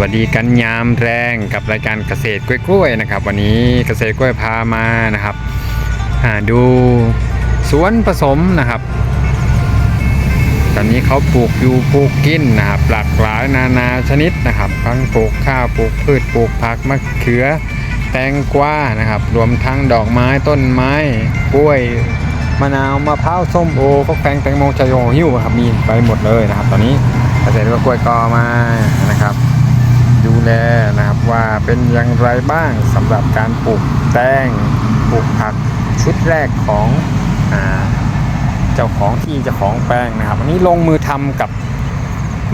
วัสดีกันยามแรงกับรายการเกษตรกล้วยๆนะครับ วันนี้เกษตรกล้วยพามานะครับอ่าดูสวนผสมนะครับ ตอนนี้เขาปลูกอยู่ปลูกกินนะครับ หลากหลายนานาชนิดนะครับทั้งปลูกข้าวปลูกพืชปลูกผักมะเขือ แตงกวานะครับ รวมทั้งดอกไม้ต้นไม้กล้วยมะนาวมะพร้าวส้มโอฟักแฟงแตงโมชะโยหิ้วครับมีไปหมดเลยนะครับ ตอนนี้เกษตรกล้วยก็มานะครับ ดูแลนะครับว่าเป็นอย่างไรบ้างสำหรับการปลูกแตงปลูกผักชุดแรกของอเจ้าของที่เจ้าของแปลงนะครับอันนี้ลงมือทำกับ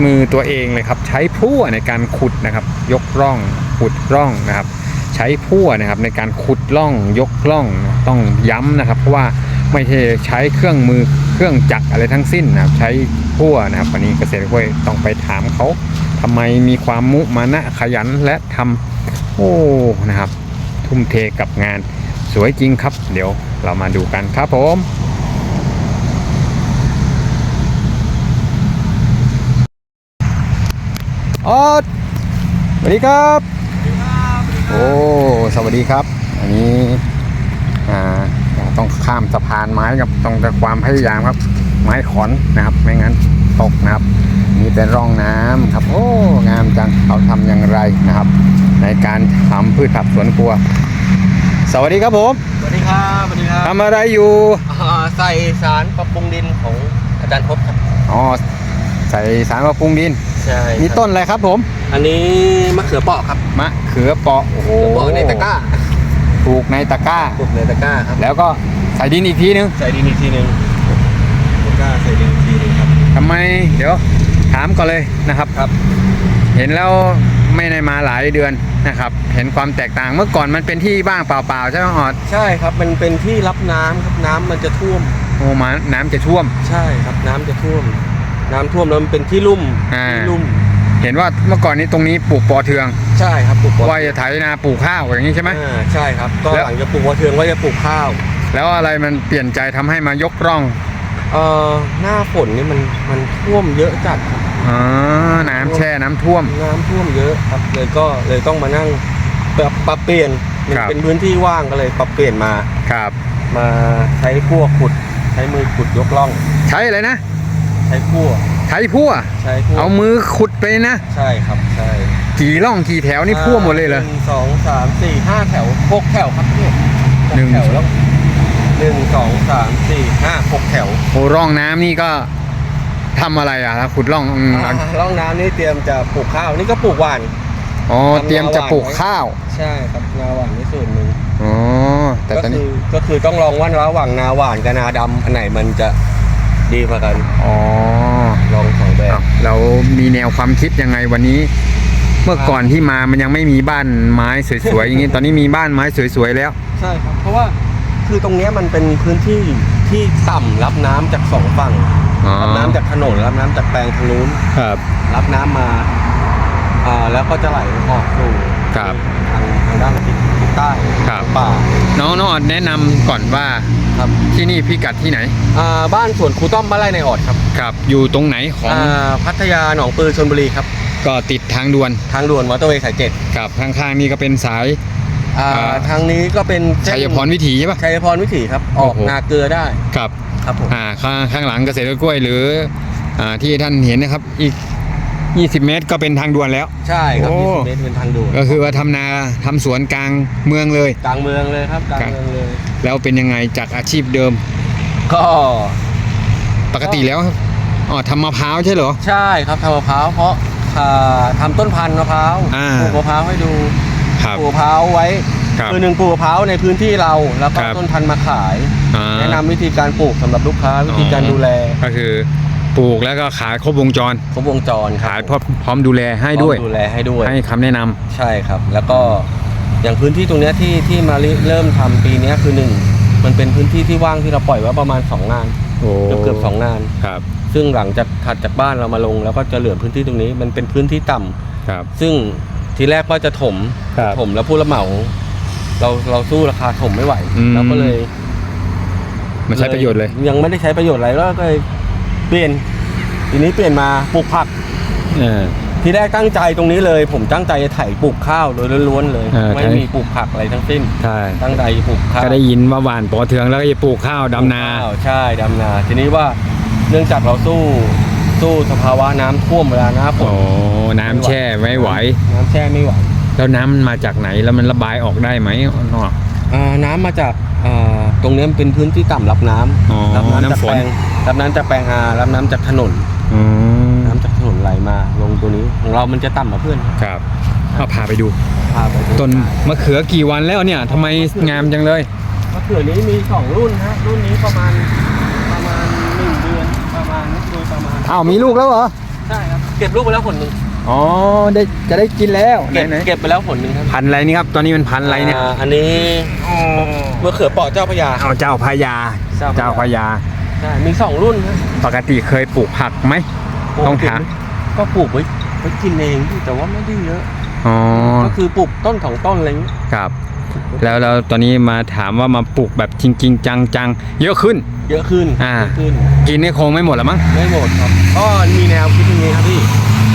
มือตัวเองเลยครับ ใช้พั่วในการขุดนะครับ ยกร่องขุดร่องนะครับ ใช้พั่วนะครับในการขุดร่องยกร่องต้องย้ำนะครับ เพราะว่าไม่ใช่ใช้เครื่องมือเครื่องจักรอะไรทั้งสิ้นนะครับ ใช้พั่วนะครับวันนี้เกษตรกล้วยต้องไปถามเขา ทำไมมีความมุมานะขยันและทำโอ้นะครับ ทุ่มเทกับงานสวยจริงครับ เดี๋ยวเรามาดูกันครับผมออดสวัสดีครับ โอ้ สวัสดีครับ อันนี้อ่าต้องข้ามสะพานไม้ครับ ต้องแต่ความพยายามครับ ไม้ขอนนะครับ ไม่งั้นตกนะครับ นี่เป็นร่องน้ำครับ โอ้งามจังเขาทำอย่างไรนะครับ ในการทำพืชผักสวนครัว สวัสดีครับผมสวัสดีครับสวัสดีครับทำอะไรอยู่อ่าใส่สารปรับปรุงดินของอาจารย์พบครับอ๋อใส่สารปรับปรุงดินใช่นี่ต้นอะไรครับผม อันนี้มะเขือเปราะครับมะเขือเปาะโอ้โหเขือเปราะในตะกร้าปลูกในตะกร้าปลูกในตะกร้าครับแล้วก็ใส่ดินอีกทีนึงใส่ดินอีกทีหนึ่งตะกร้าใส่ดินอีกทีหนึ่งครับทำไมเดี๋ยว ถามก่อนเลยนะครับครับ เห็นแล้วไม่ได้มาหลายเดือนนะครับ เห็นความแตกต่างเมื่อก่อนมันเป็นที่ว่างเปล่าๆใช่ไหมออดใช่ครับมันเป็นที่รับน้ำครับน้ำมันจะท่วม โอ้มาน้ำจะท่วม ใช่ครับน้ำจะท่วม น้ำท่วมแล้วมันเป็นที่ลุ่มอ่า ที่ลุ่มเห็นว่าเมื่อก่อนนี้ตรงนี้ปลูกปอเทืองใช่ครับปลูกว่าจะไถนาปลูกข้าวอย่างนี้ใช่ไหม อ่าใช่ครับก็แล้ว หลังจากปลูกวัวเทืองก็จะปลูกข้าว แล้วอะไรมันเปลี่ยนใจทำให้มายกร่อง เอ่อหน้าฝนนี่มันมันท่วมเยอะจัดครับอ๋อน้ำแช่น้ำท่วม น้ำท่วมเยอะครับเลยก็เลยต้องมานั่งปรับปรับเปลี่ยนมันครับ เป็นพื้นที่ว่างก็เลยปรับเปลี่ยนมา ครับ มาใช้พั่วขุด ใช้มือขุดยกล่อง ใช้อะไรนะ ใช้พั่วไถพั่ว ใช้พั่วเอามือขุดไปนะ ใช่ครับใช่กี่ร่องกี่แถวนี่พั่วหมดเลยเหรอหนึ่งสองสามสี่ห้าแถวหกแถวครับเนี่ยกหนึ่ง แถวแล้ว หนึ่งสองสามสี่ห้าหกแถวโอ้ร่องน้ำนี่ก็ทำอะไรอะขุดร่องอืมอ่าร่องน้ำนี่เตรียมจะปลูกข้าวนี่ก็ปลูกหว่าน อ๋อเตรียมจะปลูกข้าวใช่ครับนาหวานนี่ส่วนหนึ่งอ๋อแต่ก็ตอนคืนี้อก็คือต้องลองว่าระหว่างนาหวานกับนาดำอันไหนมันจะดีกว่ากันอ๋อลองสองแบอ้าบวเรามีแนวความคิดยังไงวันนี้ เมื่อก่อนที่มามันยังไม่มีบ้านไม้สวยๆอย่างนี้ตอนนี้มีบ้านไม้สวยๆแล้ว ใช่ครับ เพราะว่า คือตรงเนี้ยมันเป็นพื้นที่ที่ต่ำรับน้ำจากสองฝั่งอ๋อรับน้ำจากถนนรับน้ำจากแปลงทางนู้นครับ รับน้ำมาอ่าแล้วก็จะไหลออกสู่ครับทางทางด้านทิศทิศใต้ครับ ป่าน้องน้องออดแนะนำก่อนว่าครับที่นี่พิกัดที่ไหนอ่าบ้านสวนครูต้อมบ้านไร่ในออดครับครับอยู่ตรงไหนของอ่าพัทยาหนองปือชลบุรีครับ ก็ติดทางด่วนทางด่วนมอเตอร์เวย์สายเจ็ดครับข้างๆนี่ก็เป็นสาย อ่าอ่า ทางนี้ก็เป็นเส้นชัยพรวิถีใช่ปะ ชัยพรวิถีครับ ออกโอ้โห นาเกลือได้ครับครับผมอ่าข้างข้างหลังเกษตรกล้วยหรืออ่าที่ท่านเห็นนะครับอีก 20 เมตรก็เป็นทางด่วนแล้ว ใช่ครับโอ้ 20เมตรเป็นทางด่วนก็คือว่าทำนาทำสวนกลางเมืองเลย กลางเมืองเลยครับกลางเมืองเลย แล้วเป็นยังไงจากอาชีพเดิมก็ ปกติแล้วอ๋อทำมะพร้าวใช่เหรอ ใช่ครับทำมะพร้าวเพราะอ่าทำต้นพันธุ์มะพร้าวอ่า ปลูกมะพร้าวให้ดู ครับปลูกมะพร้าวไว้ครับคือหนึ่งปลูกมะพร้าวในพื้นที่เราแล้วก็ครับต้นพันธุ์มาขาย อ่า แนะนำวิธีการปลูกสำหรับลูกค้าวิธีการอ๋อดูแลก็คือปลูกแล้วก็ขายครบวงจร ครบวงจรครับขายพร้อมพร้อมดูแลให้ด้วยพร้อมดูแลให้ด้วย ให้คำแนะนำ ใช่ครับ แล้วก็อย่างพื้นที่ตรงเนี้ยที่ที่มาริเริ่มทำปีเนี้ยคือหนึ่งมันเป็นพื้นที่ที่ว่างที่เราปล่อยไว้ประมาณสองงาน โอ้เกือบเกือบสองงาน ครับ ซึ่งหลังจากถัดจากบ้านเรามาลง แล้วก็จะเหลือพื้นที่ตรงนี้มันเป็นพื้นที่ต่ำครับ ซึ่ง ทีแรกก็จะถมครับ ถมแล้วผู้รับเหมา เราเราสู้ราคาถมไม่ไหวอืม เราก็เลยมันใช้ประโยชน์เลยยังไม่ได้ใช้ประโยชน์อะไรแล้วก็เลยเปลี่ยน ทีนี้เปลี่ยนมาปลูกผัก เออ ทีแรกตั้งใจตรงนี้เลย ผมตั้งใจจะไถปลูกข้าวโดยล้วนๆเลย เออไม่ใช่ มีปลูกผักอะไรทั้งสิ้น ใช่ตั้งใจปลูกข้าวก็ได้ยินว่าหวานปอเทืองแล้วก็จะปลูกข้าวดำนา ปลูกข้วใช่ดำนา ทีนี้ว่าเนื่องจากเราสู้ สู้สภาวะน้ำท่วมเวลาหน้าฝโอ้นน้ำแช่ไม่ไหว น้ำแช่ไม่ไหว แล้วน้ำมันมาจากไหนแล้วมันระบายออกได้ไหมอ๋ออ่าน้ำมาจากอ่าตรงนี้มันเป็นพื้นที่ต่ำรับน้ำอ๋อรับน้ำจากน้ำฝนแปลงรับน้ำจากแปลงอารับน้ำจากถนน อืมน้ำจากถนนไหลมาลงตัวนี้ของเรามันจะต่ำกว่าเพื่อนครับเอาพาไปดู พาไปดูต้นมะเขือกี่วันแล้วเนี่ยทำไมงามจังเลย มะเขือนี้มีสองรุ่นฮะรุ่นนี้ประมาณประมาณหนึ่งเดื อนประมาณโดยประมาณอ้าวมีลูกแล้วเหรอ ใช่ครับเก็บลูกไปแล้วผลหนึ่งอ๋อได้จะได้กินแล้วไหนเก็บไหนเก็บไปแล้วผลหนึ่งครับพันธุ์อะไรนี่ครับ ตอนนี้มันพันธุ์อะไรเนี่ยาอันนี้มะเขือเปราะเจ้าพระยา เอาเจ้าพญาเจ้าพญา เจ้าพญาใช่มีสองรุ่นฮะปกติเคยปลูกผักไหม ต้องถาม ก็ปลูกไว้ไว้กินเองแต่ว่าไม่ได้เยอะ อ๋อก็คือปลูกต้นสองต้นอะไรอย่างนี้ครับ แล้วแล้วตอนนี้มาถามว่ามาปลูกแบบจริงๆจังๆ เยอะขึ้น เยอะขึ้นอ่า เยอะขึ้น กินนี่คงไม่หมดแล้วมั้ง ไม่หมดครับก็มีแนวคิดอย่างนี้ครับพี่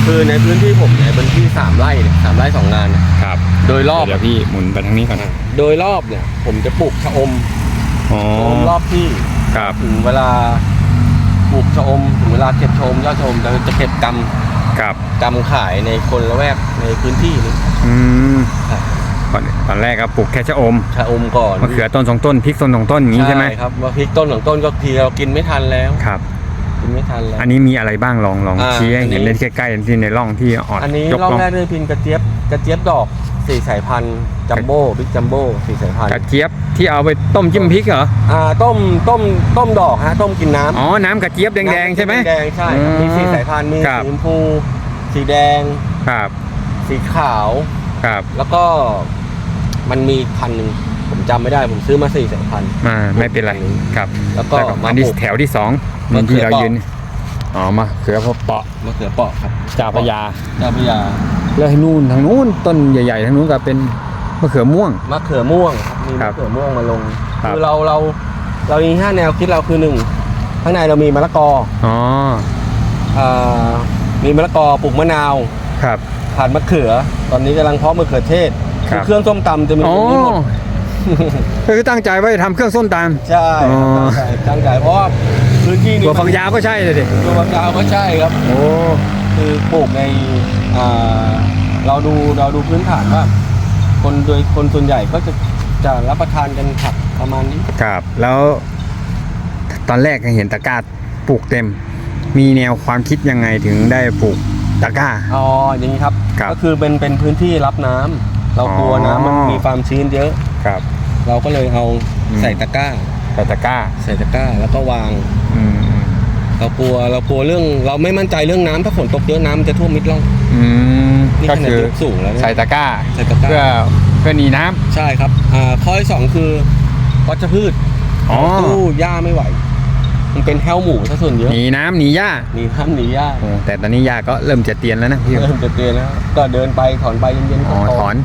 คือในพื้นที่ผมเนี่ยเป็นที่สามไร่เนี่ยสามไร่สองงานเนี่ยครับ โดยรอบ เดี๋ยวพี่หมุนไปทางนี้ก่อนโดยรอบเนี่ย ผมจะปลูกชะอมอ๋อชะอมรอบที่ครับ ถึงเวลาปลูกชะอมถึงเวลาเก็บชะอมยอดชะอมเราจะเก็บกครับำกำขายในคนละแวกในพื้นที่นี้อืม ครับตอนตอนแรกก็ปลูกแค่ชะอมชะอมก่อนมะเขือต้นสองต้นพริกต้นสองต้นอย่างนี้ใช่ไหมครับว่าพริกต้นของต้นก็ทีเรากินไม่ทันแล้วครับกินไม่ทันแล้วอันนี้มีอะไรบ้างลองลองอ่าชี้ให้เห็นอันนี้ได้ใกล้ๆที่ในร่องที่ออดอันนี้ยกรอบร่องแรกเลยพินกระเจี๊ยบกระเจี๊ยบดอกสี่สายพันธุ์จัมโบ้บิ๊กจัมโบ้สี่สายพันธุ์กระเจี๊ยบที่เอาไปต้มจิ้มพริกเหรออ่าต้มต้มต้มดอกฮะต้มกินน้ำอ๋อน้ำกระเจี๊ยบแดงๆใช่ไหมแดงๆใช่ครับมีสี่สายพันธุ์มีครับสีชมพูสีแดงครับสีขาว ครับแล้วก็มันมีอีกพันธุ์หนึ่งผมจำไม่ได้ผมซื้อมาสี่สายพันธุ์มาไม่เป็นไรครับแล้วก็แล้วก็มาอันนี้ปลูกแถวที่สองมะเขืที่อเราเปาะ ยืนอ๋อมาเขือพอเปาะมะเขือเปราะครับเจ้าพระยา เจ้าพระยาแล้วนู่นทางนู้นต้นใหญ่ๆทางนู้นก็เป็นมะเขือม่วง มะเขือม่วงครับมีครัมะบเขือม่วงมาลงครับคือเราเราเรามีห้าแนวคิดเราคือหนึ่งข้างในเรามีมะละกออ๋ออ่ามีมะละกอปลูกมะนาว ครับ ผ่านมะเขือ ตอนนี้กำลังเพาะมะเขือเทศครับ เครื่องส้มตำจะมีอ๋อตรงนี้หมดก็คือตั้งใจไว้ทำเครื่องส้มตาล ใช่อ๋อตั้งใจตั้งใจเพราะว่าพื้นที่นี้ตัวฝักยาวก็ใช่เลยดิตัวฝักยาวก็ใช่ครับ โอ้ คือปลูกในอ่าเราดูเราดูพื้นฐานว่า คนโดยคนส่วนใหญ่ก็จะจะรับประทานกันผักประมาณนี้ ครับ แล้วตอนแรกเห็นตะกร้าปลูกเต็ม มีแนวความคิดยังไงถึงได้ปลูกตะกร้า อ๋ออย่างนี้ครับ ครับก็คือเป็นเป็นพื้นที่รับน้ำเรากลัวอ๋อน้ำมันมีความชื้นเยอะ ครับเราก็เลยเอาอืมใส่ตะกร้า แต่ตะกร้าใส่ตะกร้าแล้วก็วาง อืมเรากลัวเรากลัวเรื่องเราไม่มั่นใจเรื่องน้ำถ้าฝนตกเยอะน้ำมันจะท่วมมิดร่องอืมนี่ก็ขนาดคือยกสูงแล้วเนี่ย ใส่ตะกร้าใส่ตะกร้า เพื่อเพื่อหนีน้ำ ใช่ครับอ่าข้อที่สองคือวัชพืชอ๋อสู้หญ้าไม่ไหว มันเป็นแห้วหมูซะส่วนเยอะหนีน้ำหนีหญ้าหนีน้ำหนีหญ้าโอ้แต่ตอนนี้หญ้าก็เริ่มจะเตียนแล้วนะพี่เริ่มจะเตือนแล้วก็เดินไปถอนไปเย็นๆอ๋อก็ถอน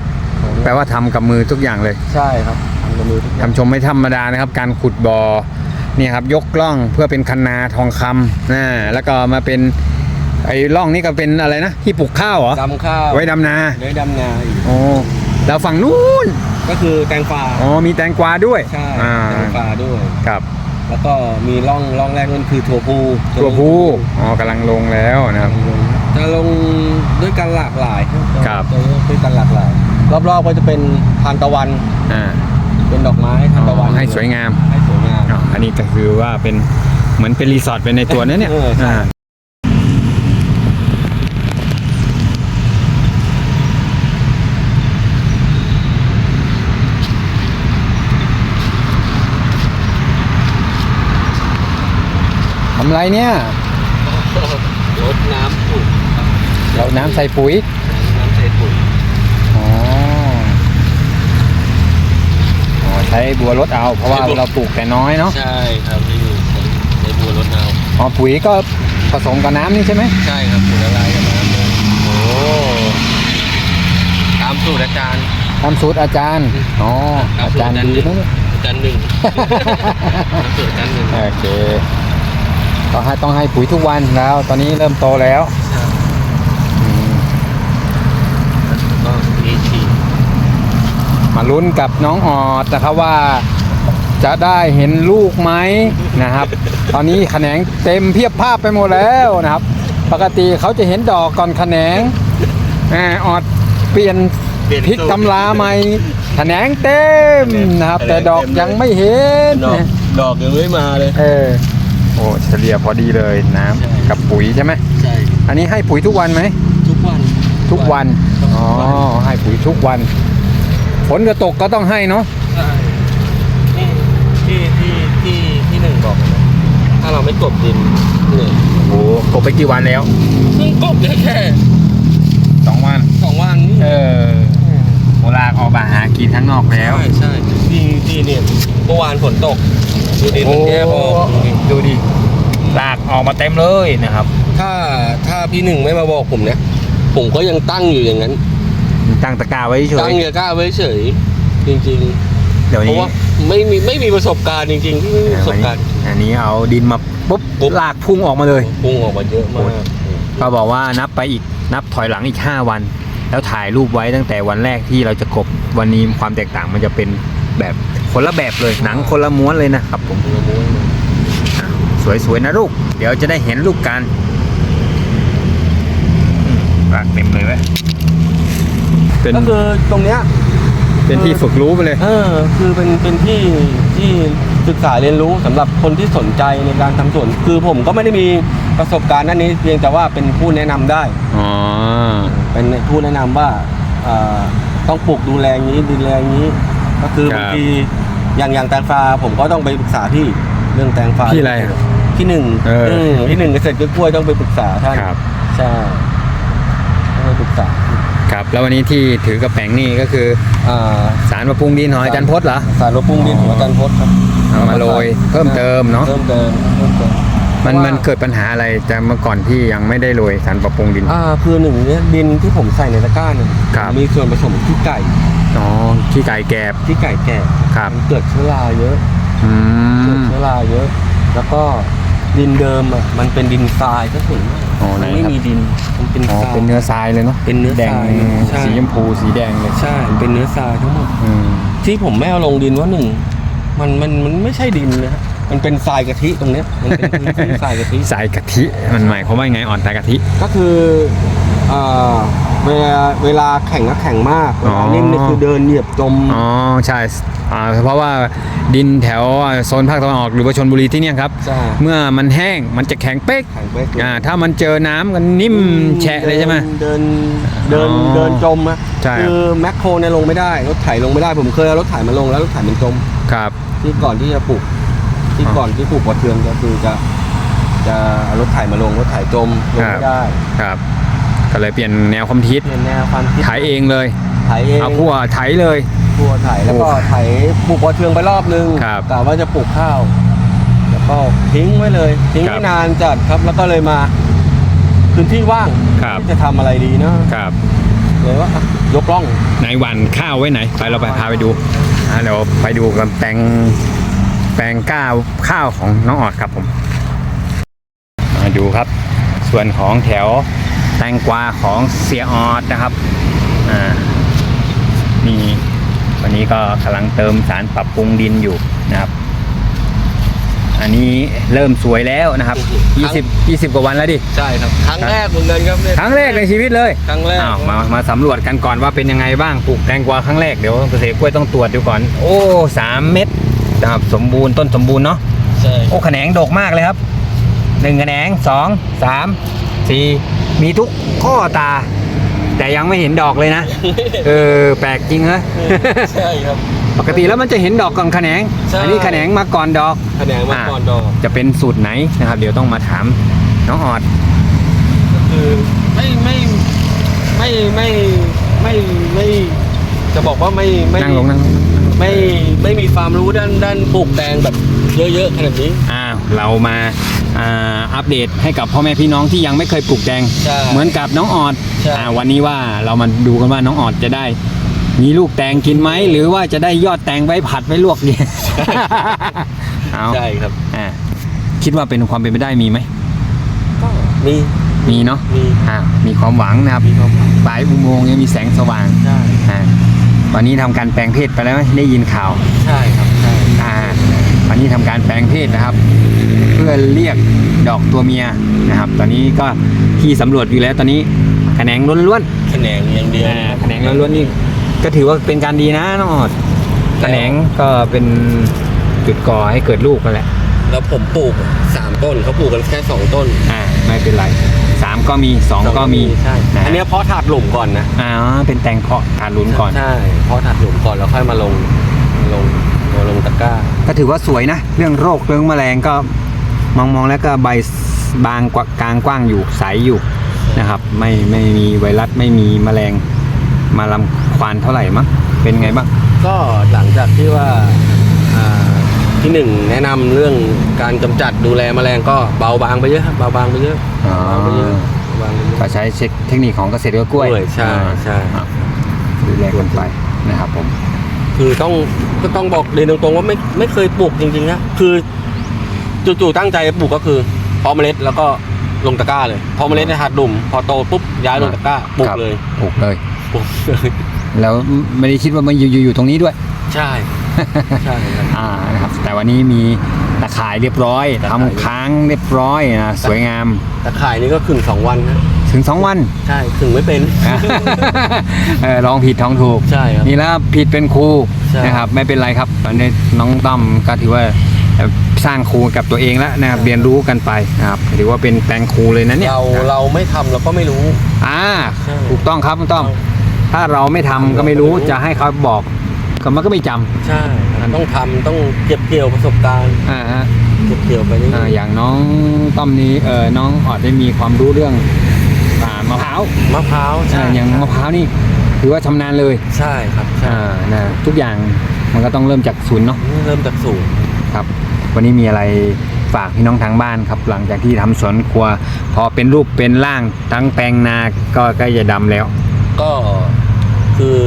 แปลว่าทำกับมือทุกอย่างเลยใช่ครับทำกับมือทุกอย่างทำชมไม่ธรรมดานะครับ การขุดบ่อเนี่ยครับยกล่องเพื่อเป็นคันนาทองคำนะแล้วก็มาเป็นไอ้ร่องนี่ก็เป็นอะไรนะที่ปลูกข้าวเหรอดำข้าวไว้ดำนาไว้ดำนาอีกโอ้แล้วฝั่งนู้นก็คือแตงฟ้าอ๋อมีแตงกวาด้วยใช่อ่าแตงฟ้าด้วยครับ แล้วก็มีร่องร่องแรกนั่นคือถั่วพูตัวผู้อ๋อกำลังลงแล้วนะครับ จะลงด้วยกันหลากหลายครับ จะด้วยกันหลากหลาย รอบๆก็จะเป็นทานตะวัน อ่าเป็นดอกไม้ทานตะวันให้สวยงามให้สวยงาม อ๋ออันนี้ก็คือว่าเป็นเหมือนเป็นรีสอร์ทเป็นในตัวนั้นเนี่ยเออใช่ อ่าำไรเนี่ยรดน้ำปุ๋ยเราน้ำใส่ปุ๋ย น้ำใส่ปุ๋ยอ๋ออ๋อใช้บัวรดเอา เพราะว่าเราปลูกแต่น้อยเนาะ ใช่ครับพี่ใช้ใช้บัวรดน้อ๋อปุ๋ยก็ผสมกับน้ำนี่ใช่ไหมำใช่ครับปุ๋ยละลายกับน้ำเลยโอ้ตามสูตรอาจารย์ทำสูตรอาจารย์ อ๋อครับอาจารย์ดีนะเนี่ยอาจารย์หนึ่งตามสูตรอาจารย์หนึ่งโอเค ต้องให้ต้องให้ปุ๋ยทุกวันแล้ว ตอนนี้เริ่มโตแล้วมาลุ้นกับน้องออดนะครับว่าจะได้เห็นลูกไหมนะครับ ตอนนี้แขนงเต็มเพียบภาพไปหมดแล้วนะครับ ปกติเขาจะเห็นดอกก่อนแขนงอออดเปลี่ยนพลิกตำลาใหม่แขนงเต็มนะครับ แต่ดอกยังไม่เห็น ดอกยังไม่มาเลย โอ้เฉลี่ยพอดีเลยน้ำกับปุ๋ยใช่ไหมใช่อันนี้ให้ปุ๋ยทุกวันไหม ทุกวันทุกวันอ๋อให้ปุ๋ยทุกวันฝนจะตกก็ต้องให้เนาะใช่นี่ที่ที่ที่ที่หนึ่งบอกนะถ้าเราไม่กบดินเนี่ยโอ้กบไปกี่วันแล้วเพิ่งกบได้แค่สองวันสองวันนี่เออ โบราณออกมาหากินทั้งนอกแล้ว ใช่ใช่ที่ที่เนี่ยเมื่อวานฝนตกดูดินโอ้มันแย่พอดูดิลากออกมาเต็มเลยนะครับ ถ้าถ้าพี่หนึ่งไม่มาบอกผมเนี่ยผมก็ยังตั้งอยู่อย่างนั้น ตั้งตะกร้าไว้เฉตั้ยงอย่ากล้าไว้เฉย จริงเดี๋ยวๆเพนี้ราะว่าไม่มีไม่มีประสบการณ์จริงๆที่ไม่มีประสบการณ์ อันนี้เอาดินมาปุ๊บปุ๊บลากพุ่งออกมาเลย พุ่งออกมาเยอะมาก ก็บอกว่านับไปอีกนับถอยหลังอีก 5 วัน แล้วถ่ายรูปไว้ตั้งแต่วันแรกที่เราจะกบวันนี้ความแตกต่างมันจะเป็นแบบคนละแบบเลยหนังคนละม้วนเลยนะครับผมอะสวยๆนะลูก เดี๋ยวจะได้เห็นลูกกันอืมรากเต็มเลยเว้ยเป็นก็คือตรงเนี้ยเป็นที่ฝึกรู้ไปเลย เออ คือเป็นเป็นที่ที่ศึกษาเรียนรู้สำหรับคนที่สนใจในการทำสวน คือผมก็ไม่ได้มีประสบการณ์ด้านนี้ เพียงแต่ว่าเป็นผู้แนะนำได้ อ๋อ เป็นผู้แนะนำว่าเอ่อต้องปลูกดูแลอย่างนี้ดูแลอย่างนี้ ก็คือครับบางทีอย่างอย่างแตงฟ้าผมก็ต้องไปปรึกษาพี่เรื่องแตงฟ้าพี่อะไรอะพี่หนึ่งเอออื มพี่หนึ่งเกษตรกล้วยต้องไปปรึกษาท่านครับใช่ต้องไปปรึกษาครับ แล้ววันนี้ที่ถือกระแป้งนี่ก็คืออ่า สารประปรุงดินหอยจันทดเหรอ สารรบปุ้งดินหัวจันทร์พดครับเอามาโรยเพิ่มเติมเนอะ เพิ่มเติมเพิ่มเติม มันพราะว่ามันเกิดปัญหาอะไรจากเมื่อก่อนที่ยังไม่ได้โรยสารปรับปรุงดิน อ่าคือหนึ่งเนี่ยดินที่ผมใส่ในตะกร้าเนี่ยครับ มีส่วนผสมขี้ไก่อ๋อขี้ไก่แกบ ขี้ไก่แก่ครับ มันเกิดเชื้อราเยอะอืเกิดม เชื้อราเยอะ แล้วก็ดินเดิมอะมันเป็นดินทรายก็ส่วนมากอ๋อไหนมันไม่ครับ มีดินมันเป็นอ๋อทราย เป็นเนื้อทรายเลยเนาะเป็นเนื้อแดงทรายใช่ สีชมพูสีแดงเลยใช่มันเป็นเนื้อทรายทั้งหมด อืมที่ผมไม่เอาลงดินว่าหนึ่งมันมันมันไม่ใช่ดินนะฮะ มันเป็นทรายกะทิตรงเนี้ยมันเป็นพื้นที่ทรายกะทิ สายกะทิ มันหมายความว่ายังไงอ่อนตากะทิ ก็คือเอ่อเวลาเวลาแข่งก็แข่งมากเวลานิ่มนี่คือเดินเหยียบจม อ๋อใช่อ่าเพราะว่าดินแถวโซนภาคตะวันออกหรือว่าชนบุรีที่เนี่ยครับ ใช่ เมื่อมันแห้งมันจะแข็งเป๊กแข่งเป๊กเลยอ่าถ้ามันเจอน้ำกันนิ่มแฉะเลยใช่ไหม เดินเดินอ๋อเดินจมอะใช่ครับคือแมคโครเนี่ยลงไม่ได้รถไถลงไม่ได้ผมเคยเอารถไถมาลงแล้วรถไถมันจม ครับ ที่ก่อนที่จะปลูก ที่อ๋อก่อนที่ปลูกปอเทืองก็คือจะจะเอารถไถมาลงรถไถจมลงครับไม่ได้ครับ ก็เลยเปลี่ยนแนวความคิดเปลี่ยนแนวความคิดไถเองเลยไถเองเอาพั่วไถเลยพัวไถแล้วก็โอ้ไถปลูกปอเทืองไปรอบนึงครับกะว่าจะปลูกข้าว แล้วก็ทิ้งไว้เลย ทิ้งครับไม่นานจัดครับแล้วก็เลยมาพื้นที่ว่างครับที่จะทำอะไรดีเนาะครับเลยว่าอะยกล่องในวันข้าวไว้ไหน ไปเราไปพาไปดูอ่าเดี๋ยวไปดูกันแปลง แปลงก้าวข้าวของน้องออดครับผมมาดูครับ ส่วนของแถวแตงกวาของเสียออดนะครับอ่านี่วันนี้ก็กำลังเติมสารปรับปรุงดินอยู่นะครับ อันนี้เริ่มสวยแล้วนะครับ 20 20 กว่าวันแล้วดิ ใช่ครับ ครั้งแรกเหมือนกันครับเนี่ยครั้งแรกในชีวิตเลย ครั้งแรกอ้าวมามาสำรวจกันก่อนว่าเป็นยังไงบ้าง ปลูกแตงกวาครั้งแรก เดี๋ยวเกษตรกล้วยต้องตรวจดูก่อน โอ้สามเม็ด นะครับสมบูรณ์ต้นสมบูรณ์เนาะใช่โอ้แขนงดกมากเลยครับหนึ่งแขนงสองสามสี่มีทุกข้อตา แต่ยังไม่เห็นดอกเลยนะ เออแปลกจริงเหรอใช่ครับ ปกติแล้วมันจะเห็นดอกก่อนแขนง ใช่ อันี้แขนงมาก่อนดอก แขนงมาก่อนดอกจะเป็นสูตรไหนนะครับ เดี๋ยวต้องมาถามน้องออด ก็คือไม่ไม่ไม่ไม่ไม่ไม่ จะบอกว่าไม่ไม่นั่งลงนั่งลงไม่ไม่มีความรู้ด้านด้านปลูกแตงแบบเยอะๆขนาดนี้อ่าเรามาอ่าอัปเดตให้กับพ่อแม่พี่น้องที่ยังไม่เคยปลูกแตงใช่เหมือนกับน้องออดใช่อ่าวันนี้ว่าเรามาดูกันว่าน้องออดจะได้ มีลูกแตงกินไหมหรือว่าจะได้ยอดแตงไว้ผัดไว้ลวกดีเอาใช่ครับอ่าคิดว่าเป็นความเป็นไปได้มีไหมก็มีมีเนาะมีอ่ามีความหวังนะครับมีความหวังปลายอุโมงค์ยังมีแสงสว่างใช่อ่า วันนี้ทำการแปลงเพศไปแล้วไหมได้ยินข่าว ใช่ครับใช่อ่าวันนี้ทำการแปลงเพศนะครับ เพื่อเรียกดอกตัวเมียนะครับ ตอนนี้ก็ที่สำรวจอยู่แล้วตอนนี้แขนงล้วนแขนงอย่างเดียวๆแขนงล้วนๆนี่ก็ถือว่าเป็นการดีนะน้องออดแขนงก็เป็นจุดก่อให้เกิดลูกนั่นแหละ แล้วผมปลูกสามต้นเขาปลูกกันแค่สองต้น อ่าไม่เป็นไรสาม ก็มีสองก็มีใช่นะอันเนี้ยเพาะถาดหลุมก่อนนะอ๋อเป็นแตงเพาะทานลุ้นก่อน ใช่เพาะถาดหลุมก่อนแล้วค่อยมาลงมาลงมาลงตะกร้า ก็ถือว่าสวยนะ เรื่องโรคเรื่องแมลงก็มองมองๆแล้วก็ใบบางกว่ากลางกว้างอยู่ใสอยู่นะครับ ไม่ไม่มีไวรัสไม่มีแมลงมาลำควานเท่าไหร่มั้งเป็นไงบ้างก็หลังจากที่ว่าอ่า ที่หนึ่งแนะนำเรื่องการกำจัดดูแลแมลงก็เบาบางไปเยอะครับเบาบางไปเยอะอ๋อ เบาไปเยอะเบาบางไปเยก็อะใช้เทคนิคของเกษตรกล้วยกล้วยใช่ใช่ อ่าดูแลกันไปนะครับผม คือต้องก็ต้องบอกเรียนตรงๆว่าไม่ไม่เคยปลูกจริงๆนะคือจู่ๆตั้งใจปลูกก็คือเพาะเมล็ดแล้วก็ลงตะกร้าเลยพอเมล็ดในถาดหลุมพอโตปุ๊บย้ายลงตะกร้าปลูกครับ เลยปลูกเลย ปลูกเลยแล้วไม่ได้คิดว่ามันอยู่อยู่อยู่ตรงนี้ด้วย ใช่ ใช่ครับ อ่านะครับแต่วันนี้มีตะข่ายเรียบร้อยตะทำข่ายค้างเรียบร้อยนะสวยงามแต่ขายนี่ก็ขึงสองวันนะถึงสองวัน ใช่ขึงไม่เป็น เออลองผิดท้องถูกใช่ครับนี่แล้วผิดเป็นครูใช่ นะครับ ไม่เป็นไรครับตอนนี้น้องต้อมก็ถือว่าเอ่อสร้างครูกับตัวเองแล้วนะครับเรียนรู้กันไปนะครับถือว่าเป็นแปลงครูเลยนะเนี่ยเราเราไม่ทำเราก็ไม่รู้ อ่าใช่ถูกต้องครับน้องต้อม ถ้าเราไม่ทำก็ไม่รู้จะให้เขาบอก ก็มันก็ไม่จำ ใช่ครับต้องทำต้องเก็บเกี่ยวประสบการณ์อ่าฮะเก็บเกี่ยวไปเรื่อ่าอยอย่างน้องต้อมนี้เออน้องออดได้มีความรู้เรื่องอ่ามะพร้าวๆมะพร้าวอ่าอย่างมะพร้าวนี่ถือว่าชำนาญเลยใช่ครับใช่อ่านะทุกอย่างมันก็ต้องเริ่มจากศูนย์เนาะเริ่มจากศูนย์ ครับ วันนี้มีอะไรฝากพี่น้องทางบ้านครับ หลังจากที่ทำสวนครัว พอเป็นรูปเป็นร่างทั้งแปลงนาก็ใกล้จะดำแล้ว ก็คือ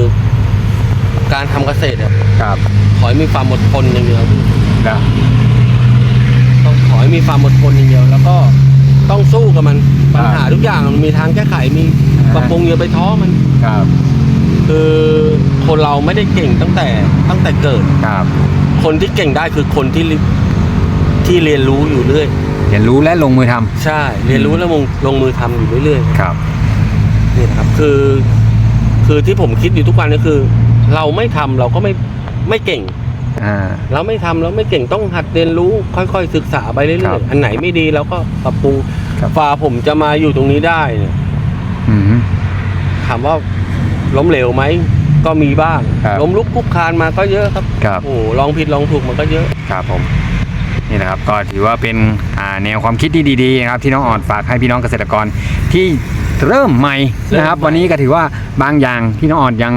การทำเกษตรเนี่ยครับขอให้มีความอดทนอย่างเดียวแล้วต้องขอให้มีความอดทนอย่างเดียว แล้วก็ต้องสู้กับมันปัญหาทุกอย่างมันมีทางแก้ไขมีปรับปรุงอย่าไปท้อมัน ครับคือคนเราไม่ได้เก่งตั้งแต่ตั้งแต่เกิด ครับคนที่เก่งได้คือคนที่ริที่เรียนรู้อยู่เรื่อย เรียนรู้และลงมือทำใช่ เรียนรู้แล้วลงลงมือทำอยู่เรื่อยครับ ๆนี่นะครับ คือ คือที่ผมคิดอยู่ทุกวันก็คือ เราไม่ทำเราก็ไม่ไม่เก่งอ่าเราไม่ทำเราไม่เก่งต้องหัดเรียนรู้ ค่อยๆศึกษาไปเรื่ครัอยบๆอันไหนไม่ดีเราก็ปรับปรุงครับฝ่าผมจะมาอยู่ตรงนี้ได้เนี่ยอืมถามว่าล้มเหลวไหมก็มีบ้างครับล้มลุกคลุกคลานมาก็เยอะครับครับโอ้โหลองผิดลองถูกมันก็เยอะครับผมนี่นะครับก็ถือว่าเป็นอ่าแนวความคิดที่ดีๆนะครับที่น้องอ่อนฝากให้พี่น้องเกษตรกรที่เริ่มใหม่นะครับเริ่มใหม่วันนี้ก็ถือว่าบางอย่างที่น้องอ่อนยัง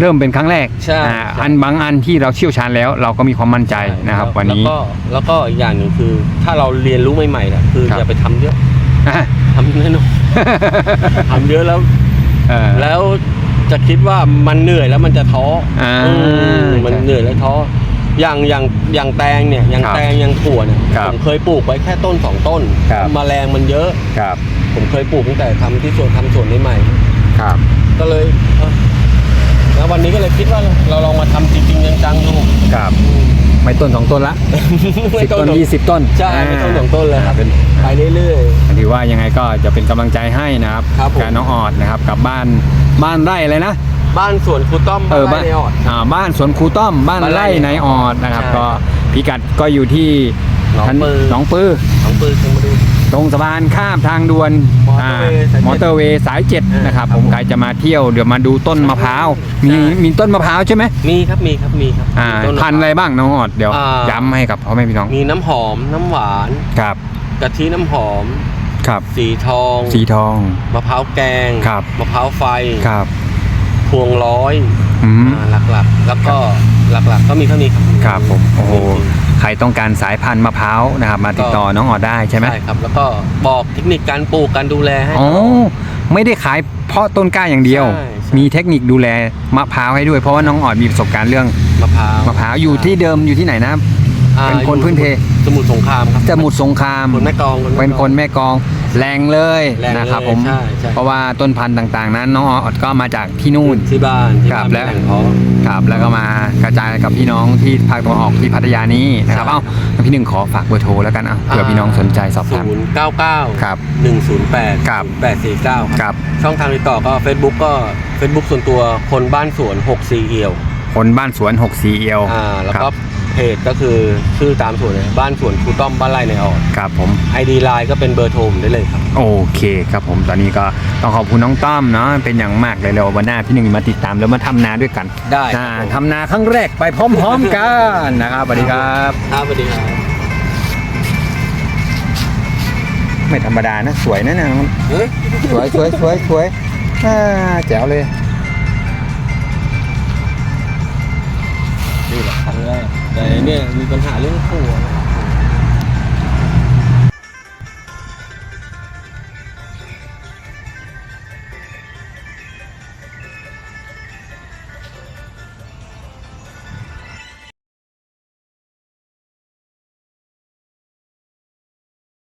เริ่มเป็นครั้งแรกใช่อ่าใช่ อันบางอันที่เราเชี่ยวชาญแล้ว เราก็มีความมั่นใจนะครับ วันนี้ แล้วก็แล้วก็อีกอย่างหนึ่งคือ ถ้าเราเรียนรู้ใหม่ๆนะคือครับ อย่าไปทำเยอะอะทำน้อยๆทำเยอะแล้ว เออ แล้วจะคิดว่ามันเหนื่อยแล้วมันจะท้ออาอืมมันใช่เหนื่อยแล้วท้ออย่างอย่างอย่างแตงเนี่ยอย่างครับแตงอย่างถั่วเนี่ยครับผมเคยปลูกไว้แค่ต้นสองต้นครับ แมลงมันเยอะ ครับผมเคยปลูกตั้งแต่ทำที่สวนทำสวนใหม่ครับ ๆก็เลยเอ้า แล้ววันนี้ก็เลยคิดว่าเราลองมาทำจริงๆจังๆดูครับไม่ต้นสองต้นละสิบต้นยี่สิบต้นใช่ไม่ต้นสองต้นเลยครับเป็นไปเรื่อยถือว่ายังไงก็จะเป็นกำลังใจให้นะครับครับผมการน้องออดนะครับกับบ้านบ้านไร่เลยนะๆบ้านสวนครูต้อมเอบ้านอไร่บ้านในออดอ่าบ้านสวนครูต้อมบ้านบ้านไร่ไร่ในออดนะครับใช่ก็พิกัดก็อยู่ที่หนองทัปือ หนองปือของปืนเชียงมาดู ตรงสะพานข้ามทางด่วนมอเตอร์เวย์สายเจ็ดมอเตอร์เวย์สายเจ็ดเออนะครับครับผมผมใครจะมาเที่ยวเดี๋ยวมาดูต้นมะพร้าวมีใช่มีต้นมะพร้าวใช่ไหมมีครับมีครับมีครับอ่าต้มพันธุ์อะไรบ้างน้องออดเดี๋ยวอ่าย้ำให้กับพ่อแม่พี่น้องมีน้ำหอมน้ำหวานครับกะทิน้ำหอม ครับ สีทองสีทอง มะพร้าวแกงครับ มะพร้าวไฟครับพวงร้อยอืม อ่าหลักๆ แล้วก็หลักๆ ก็มีเท่านี้ครับครับผมโอ้โห ใครต้องการสายพันธุ์มะพร้าวนะครับมาติดต่อน้องออดได้ใช่ไหมใช่ครับ แล้วก็บอกเทคนิคการปลูกการดูแลให้ อ๋อไม่ได้ขายเพาะต้นกล้าอย่างเดียว ใช่ใช่ มีเทคนิคดูแลมะพร้าวให้ด้วยเพราะว่าน้องออดมีประสบการณ์เรื่องมะพร้าวมะพร้าวอยู่ที่เดิมอยู่ที่ไหนนะอ่าเป็นคนอยู่พื้นเพ สมุทรสงครามครับ สมุทรสงครามคนแม่กลองเป็นคนแม่กลองแรงเลยแรงเลยนะครับผม ใช่ใช่ เพราะว่าต้นพันธุ์ต่างๆนั้นน้องออดก็มาจากที่นู่น ที่บ้านที่ครับบ้านและแหล่งเพาะ ครับแล้วก็มากระจายกับพี่น้องที่ภาคตะวันออกที่พัทยานี้นะครับใช่ เอ้าพี่หนึ่งขอฝากเบอร์โทรแล้วกันเอ้าเผื่อพี่น้องสนใจสอบถาม ศูนย์เก้าเก้าครับหนึ่งศูนย์แปดครับ แปดสี่เก้าครับช่องทางติดต่อก็ Facebook ก็ Facebook ส่วนตัวคนบ้านสวน6ซีเอียวคนบ้านสวน6สีเอียวอ่าแล้วคก็รับ เพจก็คือชื่อตามสวนเลยบ้านสวนครูต้อมบ้านไร่ในออดครับผม ID ไลน์ก็เป็นเบอร์โทรผมได้เลยครับ โอเคครับผมตอนนี้ก็ต้องขอบคุณน้องต้อมเนาะเป็นอย่างมากเลยเลยวันหน้าพี่หนึ่งมาติดตามแล้วมาทำนาด้วยกันได้อ่าทำนาครั้งแรกไปพร้อม ๆ กันนะครับสวัสดีครับ ครับสวัสดีครับ ไม่ธรรมดานะ สวยนะเนี่ยเฮ้ย สวยสวยสวยสวยอ่าแจ๋วเลย นี่แหละครั้งแรก แต่เนี่ยมีปัญหาเรื่องผัว